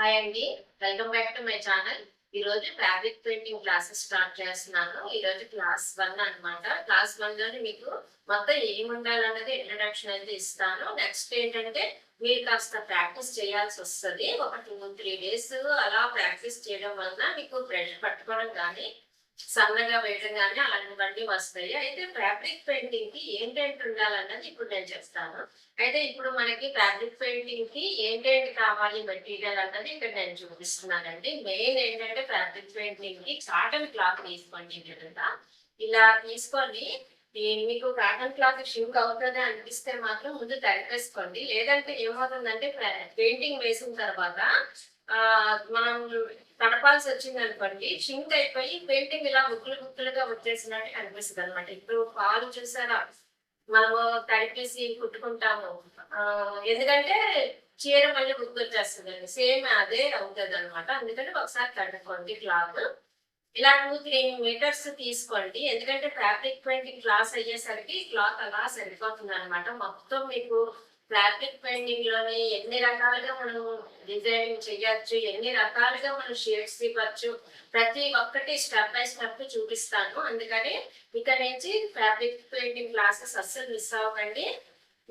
Hi అండి welcome back to my channel ఈ రోజు ఫ్యాబ్రిక్ పెయింటింగ్ క్లాసెస్ స్టార్ట్ చేస్తున్నాను. ఈ రోజు క్లాస్ వన్ అనమాట క్లాస్ వన్లోని మీకు మొత్తం ఏమి ఉండాలన్నది ఇంట్రడక్షన్ అనేది ఇస్తాను. నెక్స్ట్ ఏంటంటే మీరు కాస్త ప్రాక్టీస్ చేయాల్సి వస్తుంది. ఒక టూ త్రీ డేస్ అలా ప్రాక్టీస్ చేయడం వలన మీకు ప్రెషర్ పట్టుకోవడం కానీ సన్నగా వేయడంగానే కానీ అలాంటివన్నీ వస్తాయి. అయితే ఫ్యాబ్రిక్ పెయింటింగ్కి ఏంటేంటి ఉండాలన్నది ఇప్పుడు నేను చెప్తాను. అయితే ఇప్పుడు మనకి ఫ్యాబ్రిక్ పెయింటింగ్కి ఏంటేంటి కావాలి మెటీరియల్ అన్నది ఇక్కడ నేను చూపిస్తున్నానండి. మెయిన్ ఏంటంటే ఫ్యాబ్రిక్ పెయింటింగ్కి కాటన్ క్లాత్ తీసుకోండి కదా ఇలా తీసుకొని మీకు కాటన్ క్లాత్ షింక్ అవుతుంది అనిపిస్తే మాత్రం ముందు తడిపేసుకోండి. లేదంటే ఏమవుతుందంటే పెయింటింగ్ వేసిన తర్వాత ఆ మనం చెప్పాల్సి వచ్చింది అనుకోండి షింక్ అయిపోయి పెయింటింగ్ ఇలా ముక్కులు ముక్కులుగా వచ్చేసినట్టు అనిపిస్తుంది అనమాట ఇప్పుడు పాలు చూసారా? మనము తడిపేసి కుట్టుకుంటాము. ఎందుకంటే చీర మళ్ళీ గుర్తొచ్చేస్తుందండి. సేమ్ అదే అవుతుంది అనమాట అందుకని ఒకసారి కట్టుకోండి క్లాత్. ఇలా టూ త్రీ మీటర్స్ తీసుకోండి. ఎందుకంటే ఫ్యాబ్రిక్ పెయింటింగ్ క్లాస్ అయ్యేసరికి క్లాత్ అలా సరిపోతుంది అనమాట మొత్తం మీకు ఫ్యాబ్రిక్ పెయింటింగ్లోనే ఎన్ని రకాలుగా మనం డిజైన్ చేయొచ్చు ఎన్ని రకాలుగా మనం షేడ్స్ ఇవ్వచ్చు ప్రతి ఒక్కటి స్టెప్ బై స్టెప్ చూపిస్తాను. అందుకని ఇక్కడ నుంచి ఫ్యాబ్రిక్ పెయింటింగ్ క్లాసెస్ అస్సలు మిస్ అవ్వకండి.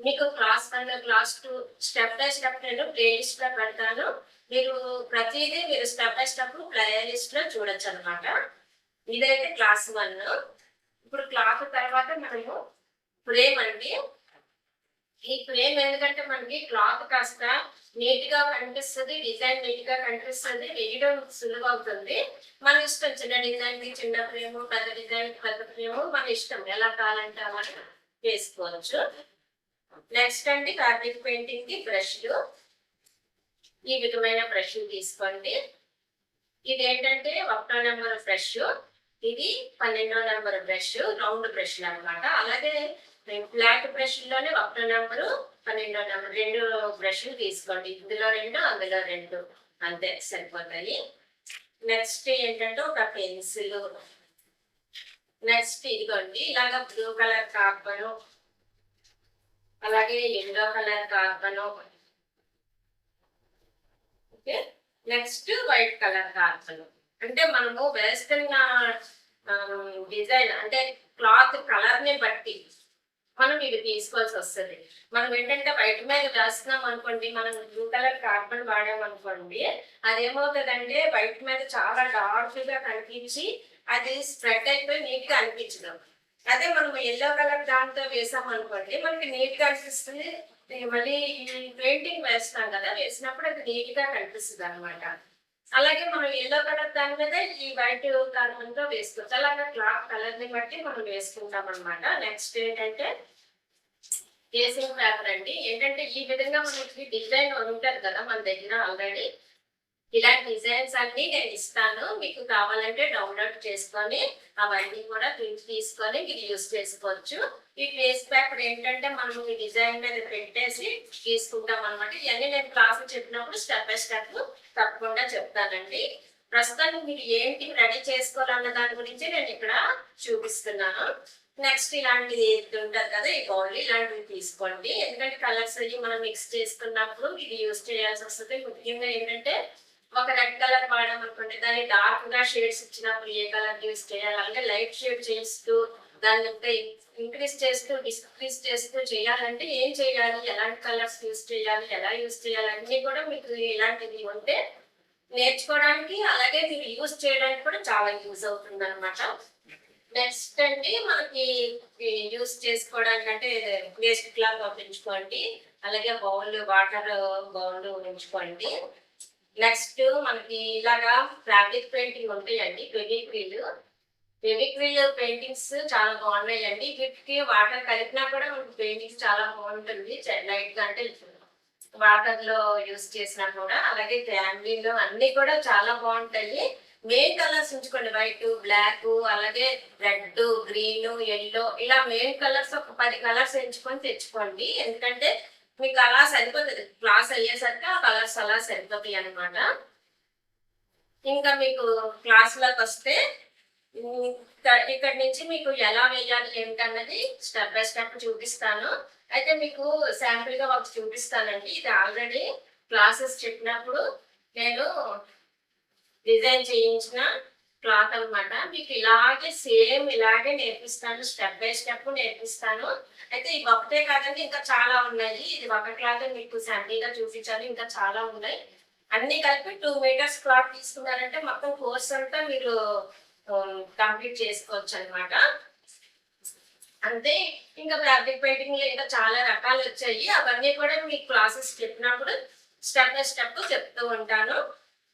మీకు class one class two step by step నేను ప్లేలిస్ట్లో పెడతాను. మీరు ప్రతిదీ మీరు స్టెప్ బై స్టెప్ ప్లేలిస్ట్లో చూడొచ్చు అనమాట ఇదైతే క్లాస్ వన్ ఇప్పుడు క్లాస్ తర్వాత మనము ఫ్రేమ్ అండి. ఈ ఫ్రేమ్ ఎందుకంటే మనకి క్లాత్ కాస్త నీట్గా కనిపిస్తుంది డిజైన్ నీట్గా కనిపిస్తుంది వేయడం సులువు అవుతుంది. మన ఇష్టం చిన్న డిజైన్కి చిన్న ఫ్రేమ్ పెద్ద డిజైన్ పెద్ద ఫ్రేమ్ మన ఇష్టం ఎలా కావాలంటే అలా వేసుకోవచ్చు. నెక్స్ట్ అండి ఫ్యాబ్రిక్ పెయింటింగ్కి బ్రష్లు ఈ విధమైన బ్రష్లు తీసుకోండి. ఇది ఏంటంటే ఒకటో నెంబర్ బ్రష్ ఇది పన్నెండో నెంబర్ బ్రష్ రౌండ్ బ్రష్ అన్నమాట. అలాగే ఫ్లాట్ బ్రష్లోనే ఒకటో నెంబరు పన్నెండో నెంబర్ రెండు బ్రష్లు తీసుకోండి. ఇందులో రెండు అందులో రెండు. అంతే సరిపోతాయి. నెక్స్ట్ ఏంటంటే ఒక పెన్సిల్. నెక్స్ట్ ఇదిగోండి ఇలాగ బ్లూ కలర్ కార్బను అలాగే yellow colour carbon okay next white colour carbon అంటే మనము వేస్తున్న డిజైన్ అంటే క్లాత్ కలర్ని బట్టి మనం ఇవి తీసుకోవాల్సి వస్తుంది. మనం ఏంటంటే వైట్ మీద రాస్తున్నాం అనుకోండి మనం బ్లూ కలర్ కార్బన్ వాడాం అనుకోండి అదేమవుతుందంటే వైట్ మీద చాలా డార్క్గా కనిపించి అది స్ప్రెడ్ అయిపోయి నీట్గా అనిపించదు. అదే మనం ఎల్లో కలర్ దాంతో వేసాం అనుకోండి మనకి నీట్గా అనిపిస్తుంది. మళ్ళీ పెయింటింగ్ వేస్తాం కదా వేసినప్పుడు అది నీట్గా కనిపిస్తుంది అనమాట అలాగే మనం ఎల్లో కలర్ దాని మీద ఈ వైట్ కార్బన్తో వేసుకోవచ్చు. అలాగే క్లాత్ కలర్ని బట్టి మనం వేసుకుంటాం అనమాట నెక్స్ట్ ఏంటంటే కేసింగ్ పేపర్ అండి. ఏంటంటే ఈ విధంగా మనకి డిజైన్ ఉంటుంది కదా మన దగ్గర ఆల్రెడీ ఇలాంటి డిజైన్స్ అన్ని నేను ఇస్తాను. మీకు కావాలంటే డౌన్లోడ్ చేసుకొని అవన్నీ కూడా ప్రింట్ తీసుకొని మీరు యూస్ చేసుకోవచ్చు. ఈ ఫేస్ పేపర్ ఏంటంటే మనం ఈ డిజైన్ మీద పెట్టేసి తీసుకుంటాం అనమాట ఇవన్నీ నేను క్లాస్ చెప్పినప్పుడు స్టెప్ బై స్టెప్ తప్పకుండా చెప్తానండి. ప్రస్తుతానికి మీరు ఏంటి రెడీ చేసుకోవాలన్న దాని గురించి నేను ఇక్కడ చూపిస్తున్నాను. నెక్స్ట్ ఇలాంటిది ఉంటుంది కదా ఈ బౌల్ ఇలాంటివి తీసుకోండి. ఎందుకంటే కలర్స్ అవి మనం మిక్స్ చేసుకున్నప్పుడు ఇది యూస్ చేయాల్సి వస్తుంది. ముఖ్యంగా ఏంటంటే ఒక రెడ్ కలర్ వాడడం అనుకోండి దాన్ని డార్క్గా షేడ్స్ ఇచ్చినప్పుడు ఏ కలర్ యూస్ చేయాలి? లైట్ షేడ్ చేస్తూ దాన్ని ఇంకా ఇంక్రీజ్ చేస్తూ డిస్క్రీజ్ చేస్తూ చేయాలంటే ఏం చేయాలి? ఎలాంటి కలర్స్ యూస్ చేయాలి? ఎలా యూస్ చేయాలి? కూడా మీకు ఇలాంటివి ఉంటే నేర్చుకోవడానికి అలాగే మీరు యూస్ చేయడానికి కూడా చాలా యూజ్ అవుతుంది అనమాట నెక్స్ట్ అండి మనకి యూస్ చేసుకోవడానికి అంటే వేస్ట్ క్లాత్ పంపించుకోండి అలాగే బౌల్ వాటర్ బౌల్ ఉంచుకోండి. నెక్స్ట్ మనకి ఇలాగా ఫ్యాబ్రిక్ పెయింటింగ్ ఉంటాయండి. ఫెవిక్రిల్ ఫెవిక్రిల్ పెయింటింగ్స్ చాలా బాగున్నాయండి. వీటికి వాటర్ కలిపినా కూడా మనకి పెయింటింగ్స్ చాలా బాగుంటుంది. లైట్గా అంటే వాటర్లో యూస్ చేసినా కూడా. అలాగే ఫ్యామిలీలో అన్ని కూడా చాలా బాగుంటాయి. మెయిన్ కలర్స్ ఉంచుకోండి. వైట్ బ్లాక్ అలాగే రెడ్ గ్రీన్ ఎల్లో ఇలా మెయిన్ కలర్స్ ఒక పది కలర్స్ ఎంచుకొని తెచ్చుకోండి. ఎందుకంటే మీకు అలా సరిపోతుంది. క్లాస్ అయ్యేసరికి ఆ కలర్స్ అలా సరిపోతాయి అనమాట ఇంకా మీకు క్లాస్లోకి వస్తే ఇక్కడ- నుంచి మీకు ఎలా వేయాలి ఏంటన్నది స్టెప్ బై స్టెప్ చూపిస్తాను. అయితే మీకు శాంపుల్గా ఒకటి చూపిస్తానండి. ఇది ఆల్రెడీ క్లాసెస్ చెప్పినప్పుడు నేను డిజైన్ చేయించిన క్లాత్ అన్నమాట. మీకు ఇలాగే సేమ్ ఇలాగే నేర్పిస్తాను స్టెప్ బై స్టెప్ నేర్పిస్తాను. అయితే ఇవి ఒకటే కాదండి ఇంకా చాలా ఉన్నాయి. ఇది ఒక క్లాత్ మీకు శాండీగా చూపించాను ఇంకా చాలా ఉన్నాయి. అన్ని కలిపి టూ మీటర్స్ క్లాత్ తీసుకున్నారంటే మొత్తం కోర్స్ అంతా మీరు కంప్లీట్ చేసుకోవచ్చు అన్నమాట. అంతే ఇంకా ఫ్యాబ్రిక్ పెయింటింగ్లో ఇంకా చాలా రకాలు వచ్చాయి. అవన్నీ కూడా మీకు క్లాసెస్ చెప్పినప్పుడు స్టెప్ బై స్టెప్ చెప్తూ ఉంటాను.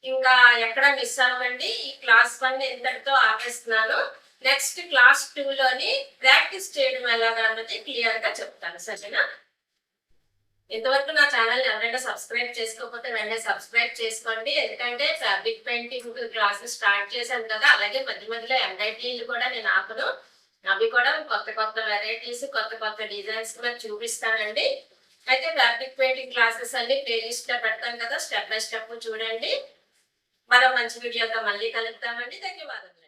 ఇంకా ఎక్కడ మిస్ అవ్వండి ఈ క్లాస్ వన్ ఇంతటితో ఆపేస్తున్నాను. నెక్స్ట్ క్లాస్ టూ లోని ప్రాక్టీస్ చేయడం ఎలాగా అన్నది క్లియర్గా చెప్తాను. సరేనా? ఇంతవరకు నా ఛానల్ ఎవరైనా సబ్స్క్రైబ్ చేసుకోకపోతే వెంటనే సబ్స్క్రైబ్ చేసుకోండి. ఎందుకంటే ఫ్యాబ్రిక్ పెయింటింగ్ క్లాసెస్ స్టార్ట్ చేశాను కదా. అలాగే మధ్య మధ్యలో ఎంఐటీలు కూడా నేను ఆపను. అవి కూడా కొత్త కొత్త వెరైటీస్ కొత్త కొత్త డిజైన్స్ కూడా చూపిస్తానండి. అయితే ఫ్యాబ్రిక్ పెయింటింగ్ క్లాసెస్ అన్ని ప్లేలిస్ట్లో పెడతాను కదా. స్టెప్ బై స్టెప్ చూడండి. మరో మంచి వీడియోతో మళ్ళీ కలుద్దామండి. ధన్యవాదాలు